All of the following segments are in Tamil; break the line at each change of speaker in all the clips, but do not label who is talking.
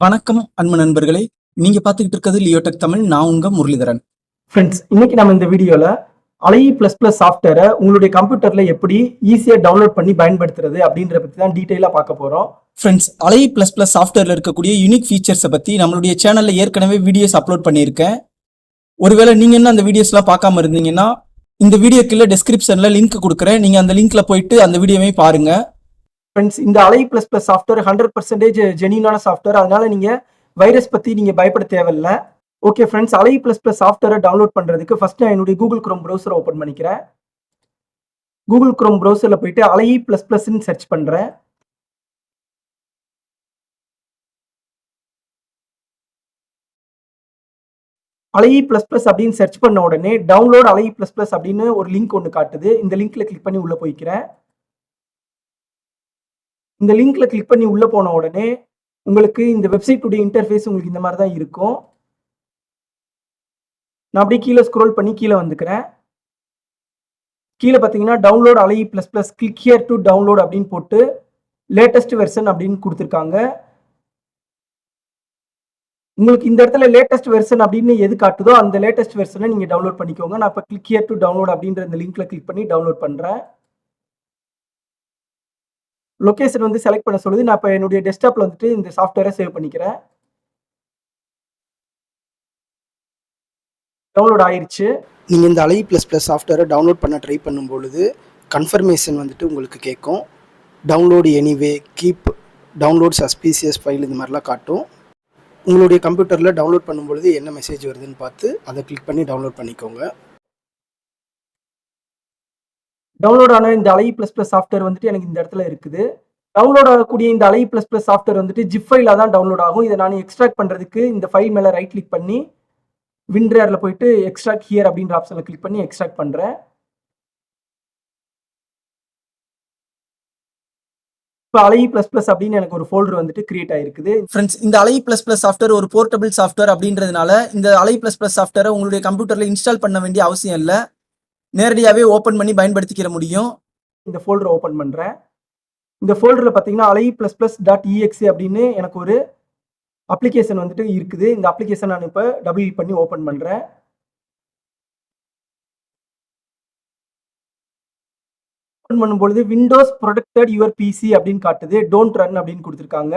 வணக்கம் அன்பு நண்பர்களே. நீங்க பாத்துக்கிட்டு இருக்கிறது லியோடெக் தமிழ். நான் உங்க முரளிதரன்.
ஃப்ரெண்ட்ஸ் இன்னைக்கு நம்ம இந்த வீடியோல அலை பிளஸ் பிளஸ் சாஃப்ட்வேரை உங்களுடைய கம்ப்யூட்டர்ல எப்படி ஈஸியா டவுன்லோட் பண்ணி பயன்படுத்துறது அப்படின்ற பத்தி தான் டீட்டெயிலா பார்க்க போறோம்.
ஃப்ரெண்ட்ஸ் அலை பிளஸ் பிளஸ் சாஃப்ட்வேர்ல இருக்கக்கூடிய யூனிக் ஃபீச்சர்ஸை பத்தி நம்மளுடைய சேனல்ல ஏற்கனவே வீடியோஸ் அப்லோட் பண்ணியிருக்கேன். ஒருவேளை நீங்க இன்னும் அந்த வீடியோஸ்லாம் பார்க்காம இருந்தீங்கன்னா இந்த வீடியோ கீழே டிஸ்கிரிப்ஷன்ல லிங்க் கொடுக்குறேன். நீங்க அந்த லிங்க்ல போயிட்டு அந்த வீடியோவை பாருங்க.
ஃப்ரெண்ட்ஸ் இந்த அலை plus plus software hundred percentage ஜெனியூனான software அதனால நீங்கள் வைரஸ் பற்றி நீங்கள் பயப்பட தேவையில்லை. ஓகே ஃப்ரெண்ட்ஸ் அலை ப்ளஸ் ப்ளஸ் சாஃப்ட்வேரை டவுன்லோட் பண்ணுறதுக்கு ஃபஸ்ட் நான் என்னுடைய கூகுள் குரோம் ப்ரௌசரை ஓப்பன் பண்ணிக்கிறேன். கூகுள் குரோம் ப்ரௌசரில் போயிட்டு அலை ப்ளஸ் ப்ளஸ்ன்னு சர்ச் பண்ணுறேன் அலை பிளஸ் ப்ளஸ் அப்படின்னு சர்ச் பண்ண உடனே டவுன்லோட் அலை ப்ளஸ் ப்ளஸ் அப்படின்னு ஒரு லிங்க் ஒன்று காட்டுது. இந்த லிங்க்ல கிளிக் பண்ணி உள்ளே போய்க்கிறேன். இந்த லிங்க்ல கிளிக் பண்ணி உள்ளே போன உடனே உங்களுக்கு இந்த வெப்சைட்டுடைய இன்டர்ஃபேஸ் உங்களுக்கு இந்த மாதிரி தான் இருக்கும். நான் அப்படியே கீழே ஸ்க்ரோல் பண்ணி கீழே வந்துக்கிறேன். கீழே பார்த்தீங்கன்னா டவுன்லோட் அலை plus plus click here to download அப்படின்னு போட்டு லேட்டஸ்ட் வெர்ஷன் அப்படின்னு கொடுத்துருக்காங்க. உங்களுக்கு இந்த இடத்துல லேட்டஸ்ட் வெர்ஷன் அப்படின்னு எது காட்டுதோ அந்த லேட்டஸ்ட் வெர்ஷனை நீங்கள் டவுன்லோட் பண்ணிக்கோங்க. நான் இப்போ கிளிக் ஹியர் டு டவுன்லோட் அப்படின்ற இந்த லிங்க்ல கிளிக் பண்ணி டவுன்லோட் பண்ணுறேன் லொக்கேஷன் வந்து செலக்ட் பண்ண சொல்லுது. நான் இப்போ என்னுடைய டெஸ்க்டாப்ல வந்துட்டு இந்த சாஃப்ட்வேரை சேவ் பண்ணிக்கிறேன். டவுன்லோட் ஆயிடுச்சு
நீங்கள் இந்த அலை ப்ளஸ் ப்ளஸ் சாஃப்ட்வேரை டவுன்லோட் பண்ண ட்ரை பண்ணும் பொழுது கன்ஃபர்மேஷன் வந்துட்டு உங்களுக்கு கேட்கும். Download anyway keep download suspicious file இந்த மாதிரிலாம் காட்டும். உங்களுடைய கம்ப்யூட்டரில் டவுன்லோட் பண்ணும்பொழுது என்ன மெசேஜ் வருதுன்னு பார்த்து அதை கிளிக் பண்ணி டவுன்லோட் பண்ணிக்கோங்க.
டவுன்லோட் ஆன இந்த அலை ப்ளஸ் ப்ளஸ் சாஃப்ட்வேர் வந்துட்டு எனக்கு இந்த இடத்துல இருக்குது. டவுன்லோட் ஆகக்கூடிய இந்த அலை ப்ளஸ் ப்ளஸ் சாஃப்ட்வேர் வந்துட்டு ஜிப் ஃபைலாக தான் டவுன்லோட் ஆகும். இதை நான் எக்ஸ்ட்ராக்ட் பண்ணுறதுக்கு இந்த ஃபைல் மேலே ரைட் கிளிக் பண்ணி விண்ட்ரேரில் போயிட்டு எக்ஸ்ட்ராக்ட் ஹியர் அப்படின்ற ஆப்ஷனில் கிளிக் பண்ணி எக்ஸ்ட்ராக்ட் பண்ணுறேன் இப்போ அலை ப்ளஸ் ப்ளஸ் அப்படின்னு எனக்கு ஒரு ஃபோல்டர் வந்துட்டு கிரியேட் ஆயிருக்குது.
ஃப்ரெண்ட்ஸ் இந்த அலை பிளஸ் பிளஸ் சாஃப்ட்வேர் ஒரு போர்ட்டபிள் சாஃப்ட்வேர் அப்படின்றதுனால இந்த அலை பிளஸ் பிளஸ் சாஃப்ட்வேரை உங்களுடைய கம்ப்யூட்டரில் இன்ஸ்டால் பண்ண வேண்டிய அவசியம் இல்லை. நேரடியாகவே ஓப்பன் பண்ணி பயன்படுத்திக்கிற முடியும்.
இந்த ஃபோல்டரை ஓப்பன் பண்ணுறேன் இந்த ஃபோல்டரில் பார்த்தீங்கன்னா அலை ப்ளஸ் ப்ளஸ் டாட் இஎக்ஸி அப்படின்னு எனக்கு ஒரு அப்ளிகேஷன் வந்துட்டு இருக்குது. இந்த அப்ளிகேஷன் நான் இப்போ டபுள் பண்ணி ஓப்பன் பண்ணுறேன் ஓப்பன் பண்ணும்பொழுது விண்டோஸ் ப்ரொடெக்டட் யுவர் பிசி அப்படின்னு காட்டுது. டோன்ட் ரன் அப்படின்னு கொடுத்துருக்காங்க.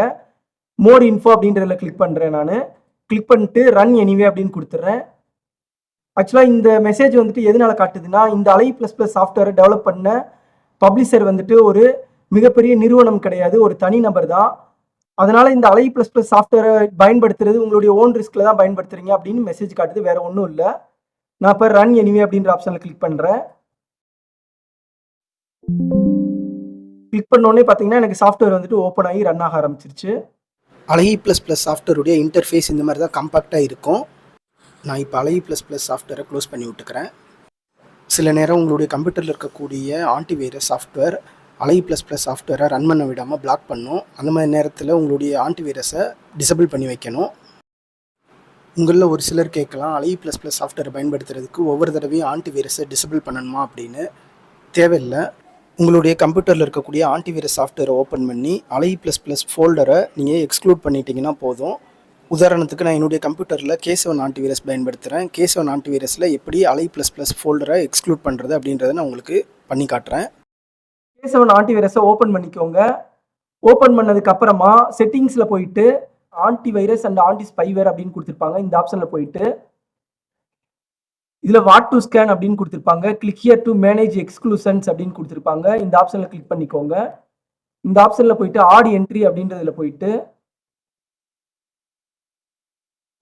மோர் இன்ஃபோ அப்படின்றதுல கிளிக் பண்ணுறேன் நான். கிளிக் பண்ணிட்டு ரன் எனிவே அப்படின்னு கொடுத்துட்றேன். ஆக்சுவலாக இந்த மெசேஜ் வந்துட்டு எதனால காட்டுதுன்னா இந்த அலை ப்ளஸ் ப்ளஸ் சாஃப்ட்வேரை டெவலப் பண்ண பப்ளிஷர் வந்துட்டு ஒரு மிகப்பெரிய நிறுவனம் கிடையாது ஒரு தனி நபர் தான். அதனால இந்த அலை ப்ளஸ் ப்ளஸ் சாஃப்ட்வேரை பயன்படுத்துறது உங்களுடைய ஓன் ரிஸ்கில் தான் பயன்படுத்துறீங்க அப்படின்னு மெசேஜ் காட்டுது வேற ஒன்றும் இல்லை. நான் இப்போ ரன் எனிவே அப்படின்ற ஆப்ஷனில் கிளிக் பண்ணுறேன் கிளிக் பண்ணோடனே பார்த்தீங்கன்னா எனக்கு சாஃப்ட்வேர் வந்துட்டு ஓப்பன் ஆகி ரன் ஆக ஆரம்பிச்சிருச்சு.
அலை ப்ளஸ் ப்ளஸ் சாஃப்ட்வேருடைய இன்டர்ஃபேஸ் இந்த மாதிரி தான் கம்பாக்டாக இருக்கும். நான் இப்போ அலை ப்ளஸ் ப்ளஸ் சாஃப்ட்வேரை க்ளோஸ் பண்ணி விட்டுக்கிறேன். சில நேரம் உங்களுடைய கம்ப்யூட்டரில் இருக்கக்கூடிய ஆன்டிவைரஸ் சாஃப்ட்வேர் அலை ப்ளஸ் ப்ளஸ் சாஃப்ட்வேரை ரன் பண்ண விடாமல் பிளாக் பண்ணும். அந்த மாதிரி நேரத்தில் உங்களுடைய ஆன்டிவைரஸை டிசபிள் பண்ணி வைக்கணும். உங்களில் ஒரு சிலர் கேட்கலாம் அலை ப்ளஸ் ப்ளஸ் சாஃப்ட்வேரை பயன்படுத்துறதுக்கு ஒவ்வொரு தடவையும் ஆன்டிவைரஸை டிசபிள் பண்ணணுமா அப்படின்னு. தேவையில்லை. உங்களுடைய கம்ப்யூட்டரில் இருக்கக்கூடிய ஆன்டிவைரஸ் சாஃப்ட்வேரை ஓப்பன் பண்ணி அலை ப்ளஸ் ப்ளஸ் ஃபோல்டரை நீங்கள் எக்ஸ்க்ளூட் பண்ணிட்டீங்கன்னா போதும். உதாரணத்துக்கு நான் என்னுடைய கம்ப்யூட்டரில் கேசவன் ஆன்டிவைரஸ் பயன்படுத்துகிறேன். கேசவன் ஆன்டிவைரஸில் எப்படி அலை ப்ளஸ் ப்ளஸ் ஃபோல்டரை எக்ஸ்க்ளூட் பண்ணுறது அப்படின்றத நான் உங்களுக்கு பண்ணி காட்டுறேன்.
கேசவன் ஆன்டிவைரஸை ஓப்பன் பண்ணிக்கோங்க. ஓப்பன் பண்ணதுக்கு அப்புறமா செட்டிங்ஸில் போயிட்டு antivirus and antispyware அப்படின்னு கொடுத்துருப்பாங்க. இந்த ஆப்ஷனில் போயிட்டு இதில் வாட் டு ஸ்கேன் அப்படின்னு கொடுத்துருப்பாங்க. Click here to manage exclusions அப்படின்னு கொடுத்துருப்பாங்க. இந்த ஆப்ஷனில் கிளிக் பண்ணிக்கோங்க. இந்த ஆப்ஷனில் போயிட்டு ஆட் என்ட்ரி அப்படின்றதுல போயிட்டு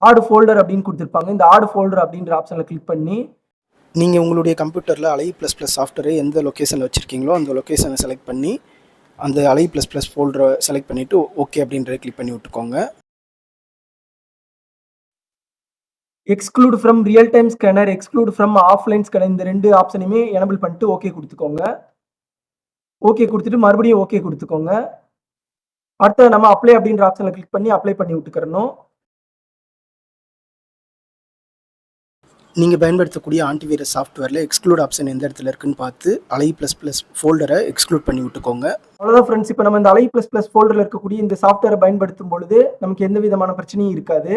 ஆடு ஃபோல்டர் அப்படின்னு கொடுத்துருப்பாங்க. இந்த ஆடு ஃபோல்டர் அப்படின்ற ஆப்ஷனில் கிளிக் பண்ணி
நீங்கள் உங்களுடைய கம்ப்யூட்டரில் அலை ப்ளஸ் ப்ளஸ் சாஃப்ட்வேரை எந்த லொக்கேஷனில் வச்சுருக்கீங்களோ அந்த லொக்கேஷனை செலக்ட் பண்ணி அந்த அலை ப்ளஸ் ப்ளஸ் ஃபோல்டரை செலக்ட் பண்ணிவிட்டு ஓகே அப்படின்றத கிளிக் பண்ணி விட்டுக்கோங்க.
Exclude from real time scanner exclude from offline scanner இந்த ரெண்டு ஆப்ஷனையுமே எனபிள் பண்ணிட்டு ஓகே கொடுத்துக்கோங்க. ஓகே கொடுத்துட்டு மறுபடியும் ஓகே கொடுத்துக்கோங்க. அடுத்து நம்ம அப்ளை அப்படின்ற ஆப்ஷனில் கிளிக் பண்ணி அப்ளை பண்ணி விட்டுக்கிறணும்.
நீங்கள் பயன்படுத்தக்கூடிய ஆன்டிவைரஸ் சாஃப்ட்வேரில் எக்ஸ்க்ளூட் ஆப்ஷன் எந்த இடத்துல இருக்குன்னு பார்த்து அலை ப்ளஸ் ப்ளஸ் ஃபோல்டரை எக்ஸ்க்ளூட் பண்ணி விட்டுக்கோங்க.
அவ்வளோதான் ஃப்ரெண்ட்ஸ் இப்போ நம்ம இந்த அலை ப்ளஸ் ப்ளஸ் ஃபோல்டரில் இருக்கக்கூடிய இந்த சாஃப்ட்வேரை பயன்படுத்தும் பொழுது நமக்கு எந்த விதமான பிரச்சனையும் இருக்காது.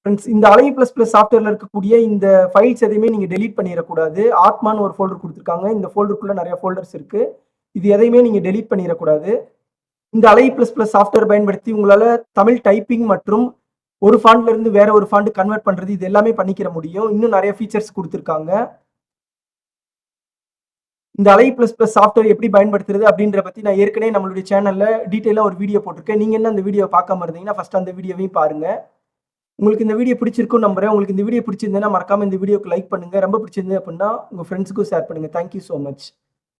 ஃப்ரெண்ட்ஸ் இந்த அலை ப்ளஸ் ப்ளஸ் சாஃப்ட்வேரில் இருக்கக்கூடிய இந்த ஃபைல்ஸ் எதையுமே நீங்கள் டெலீட் பண்ணிடக்கூடாது. ஆத்மான்னு ஒரு ஃபோல்டர் கொடுத்துருக்காங்க. இந்த ஃபோல்டருக்குள்ளே நிறைய ஃபோல்டர்ஸ் இருக்குது இது எதையுமே நீங்கள் டெலீட் பண்ணிடக்கூடாது. இந்த அலை ப்ளஸ் ப்ளஸ் சாஃப்ட்வேர் பயன்படுத்தி உங்களால் தமிழ் டைப்பிங் மற்றும் ஒரு ஃபண்ட்ல இருந்து வேற ஒரு ஃபண்ட் கன்வெர்ட் பண்ணுறது இது எல்லாமே பண்ணிக்கிற முடியும். இன்னும் நிறைய ஃபீச்சர்ஸ் கொடுத்துருக்காங்க. இந்த அலை ப்ளஸ் பிளஸ் சாஃப்ட்வேர் எப்படி பயன்படுத்துறது அப்படின்ற பற்றி நான் ஏற்கனவே நம்மளுடைய சேனலில் டீட்டெயிலாக ஒரு வீடியோ போட்டிருக்கேன். நீங்கள் என்ன அந்த வீடியோ பார்க்காம இருந்தீங்கன்னா ஃபர்ஸ்ட் அந்த வீடியோவையும் பாருங்க. உங்களுக்கு இந்த வீடியோ பிடிச்சிருக்கும் நம்புறேன். உங்களுக்கு இந்த வீடியோ பிடிச்சிருந்தேன்னா மறக்காம இந்த வீடியோக்கு லைக் பண்ணுங்க. ரொம்ப பிடிச்சிருந்தது அப்படின்னா உங்கள் ஃப்ரெண்ட்ஸுக்கும் ஷேர் பண்ணுங்க. Thank you so much